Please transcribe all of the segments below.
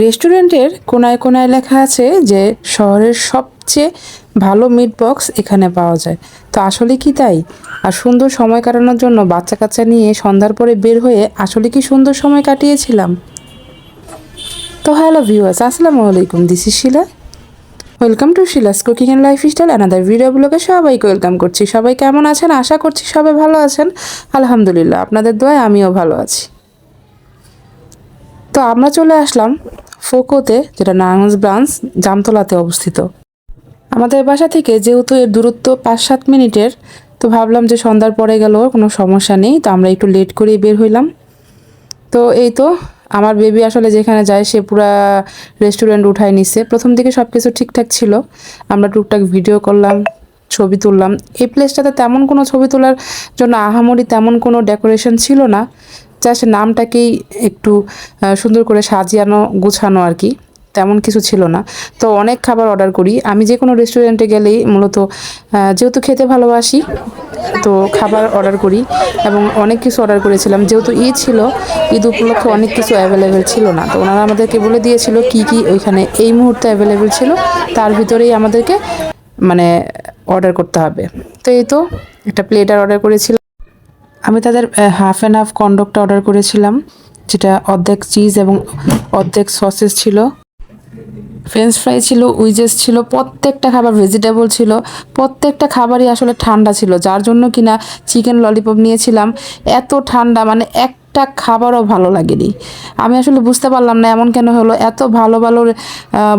রেস্টুরেন্টের কোনায় কোনায় লেখা আছে যে শহরের সবচেয়ে ভালো মিট বক্স এখানে পাওয়া যায়। তো আসলে কি তাই? আর সুন্দর সময় কাটানোর জন্য বাচ্চা কাচ্চা নিয়ে সন্ধ্যার পরে বের হয়ে আসলে কি সুন্দর সময় কাটিয়েছিলাম? তো হ্যালো ভিউয়ার্স আসসালামু আলাইকুম this is Shila. Welcome to Shila's cooking and lifestyle another video ব্লগে সবাইকে ওয়েলকাম করছি। সবাই কেমন আছেন? আশা করছি সবাই ভালো আছেন। আলহামদুলিল্লাহ, আপনাদের দোয়ায় আমিও ভালো আছি। তো আমরা চলে আসলাম ফোকোতে যেটা নারায়ণগঞ্জ ব্রাঞ্চ জামতলাতে অবস্থিত। আমাদের বাসা থেকে যেহেতু এর দূরত্ব পাঁচ সাত মিনিটের, তো ভাবলাম যে সন্ধ্যার পরে গেল কোনো সমস্যা নেই, তো আমরা একটু লেট করেই বের হইলাম। তো এই তো আমার বেবি আসলে যেখানে যায় সে পুরা রেস্টুরেন্ট উঠায় নিছে। প্রথম দিকে সব কিছু ঠিকঠাক ছিল। আমরা টুকটাক ভিডিও করলাম, ছবি তুললাম। এই প্লেসটাতে তেমন কোনো ছবি তোলার জন্য আহামরি তেমন কোনো ডেকোরেশন ছিল না। জাস্ট নামটাকেই একটু সুন্দর করে সাজিয়ানো, গুছানো আর কি। তেমন কিছু ছিল না। তো অনেক খাবার অর্ডার করি। আমি যে কোনো রেস্টুরেন্টে গেলেই মূলত যেহেতু খেতে ভালোবাসি, তো খাবার অর্ডার করি এবং অনেক কিছু অর্ডার করেছিলাম। যেহেতু ঈদ ছিল, ঈদ উপলক্ষে অনেক কিছু অ্যাভেলেবেল ছিল না। তো ওনারা আমাদেরকে বলে দিয়েছিল কি কি ওইখানে এই মুহূর্তে অ্যাভেলেবেল ছিল, তার ভিতরেই আমাদেরকে মানে অর্ডার করতে হবে। তো এই তো, একটা প্লেটার অর্ডার করেছিলাম। আমি তাদের হাফ অ্যান্ড হাফ কন্ডকটা অর্ডার করেছিলাম, যেটা অর্ধেক চিজ এবং অর্ধেক সসেস ছিল। ফ্রেঞ্চ ফ্রাই ছিল উইজেস ছিল, প্রত্যেকটা খাবার ভেজিটেবল ছিল, প্রত্যেকটা খাবারই আসলে ঠান্ডা ছিল, যার জন্য কিনা চিকেন ললিপপ নিয়েছিলাম। এত ঠান্ডা মানে একটা খাবারও ভালো লাগেনি। আমি আসলে বুঝতে পারলাম না এমন কেন হলো। এত ভালো ভালো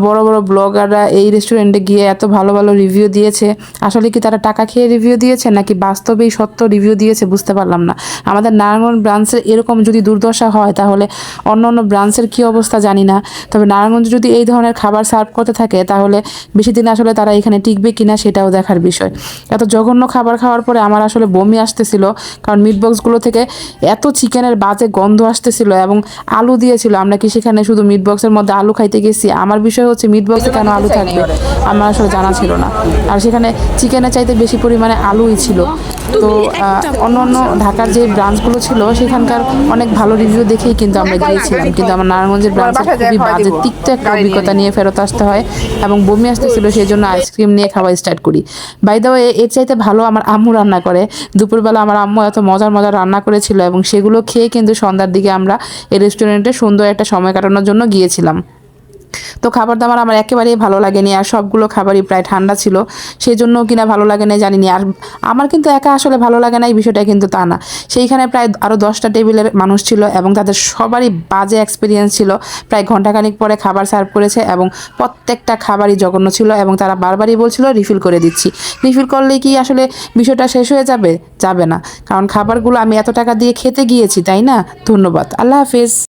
বড় বড় ব্লগাররা এই রেস্টুরেন্টে গিয়ে এত ভালো ভালো রিভিউ দিয়েছে। আসলে কি তারা টাকা খেয়ে রিভিউ দিয়েছে, নাকি বাস্তবেই সত্য রিভিউ দিয়েছে বুঝতে পারলাম না। আমাদের নারায়ণগঞ্জ ব্রাঞ্চের এরকম যদি দুর্দশা হয়, তাহলে অন্য অন্য ব্রাঞ্চের কী অবস্থা জানি না। তবে নারায়ণগঞ্জ যদি এই ধরনের খাবার সার্ভ করতে থাকে, তাহলে বেশি দিন আসলে তারা এখানে টিকবে কিনা সেটাও দেখার বিষয়। এত জঘন্য খাবার খাওয়ার পরে আমার আসলে বমি আসতেছিল, কারণ মিট বক্সগুলো থেকে এত চিকেনের বাজে গন্ধ আসতেছিল এবং আলু দিয়েছিল। আমরা কি সেখানে শুধু মিট বক্সের মধ্যে আলু খাইতে গেছি? আমার বিষয় হচ্ছে মিট বক্সে কেন আলু থাকবে? আমার আসলে জানা ছিল না। আর সেখানে চিকেনের চাইতে বেশি পরিমাণে আলুই ছিল। তো অন্য অন্য ঢাকার যে ব্রাঞ্চগুলো ছিল সেখানকার অনেক ভালো রিভিউ দেখেই কিন্তু আমরা গিয়েছিলাম। কিন্তু আমার নারায়ণগঞ্জের ব্রাঞ্চে খুবই বাজে তিক্ত একটা অভিজ্ঞতা নিয়ে ফেরত আসতে হয় এবং বমি আসতেছিল সেই জন্য আইসক্রিম নিয়ে খাওয়া স্টার্ট করি। বাই দ্য ওয়ে এর চাইতে ভালো আমার আম্মু রান্না করে। দুপুরবেলা আমার আম্মু এত মজার মজার রান্না করেছিল এবং সেগুলো খেয়ে কিন্তু সন্ধ্যার দিকে আমরা এই রেস্টুরেন্টে সুন্দর একটা সময় কাটানোর জন্য গিয়েছিলাম। তো খাবার দাবার আমার একেবারেই ভালো লাগেনি আর সবগুলো খাবারই প্রায় ঠান্ডা ছিল। সেই জন্য কিনা ভালো লাগে না জানিনি। আর আমার কিন্তু একা আসলে ভালো লাগে না, এই বিষয়টা কিন্তু তা না। সেইখানে প্রায় আরও দশটা টেবিলের মানুষ ছিল এবং তাদের সবারই বাজে এক্সপিরিয়েন্স ছিল। প্রায় ঘন্টাখানিক পরে খাবার সার্ভ করেছে এবং প্রত্যেকটা খাবারই জঘন্য ছিল এবং তারা বারবারই বলছিল রিফিল করে দিচ্ছি। রিফিল করলে কি আসলে বিষয়টা শেষ হয়ে যাবে? যাবে না। কারণ খাবারগুলো আমি এত টাকা দিয়ে খেতে গিয়েছি, তাই না? ধন্যবাদ। আল্লাহ হাফিজ।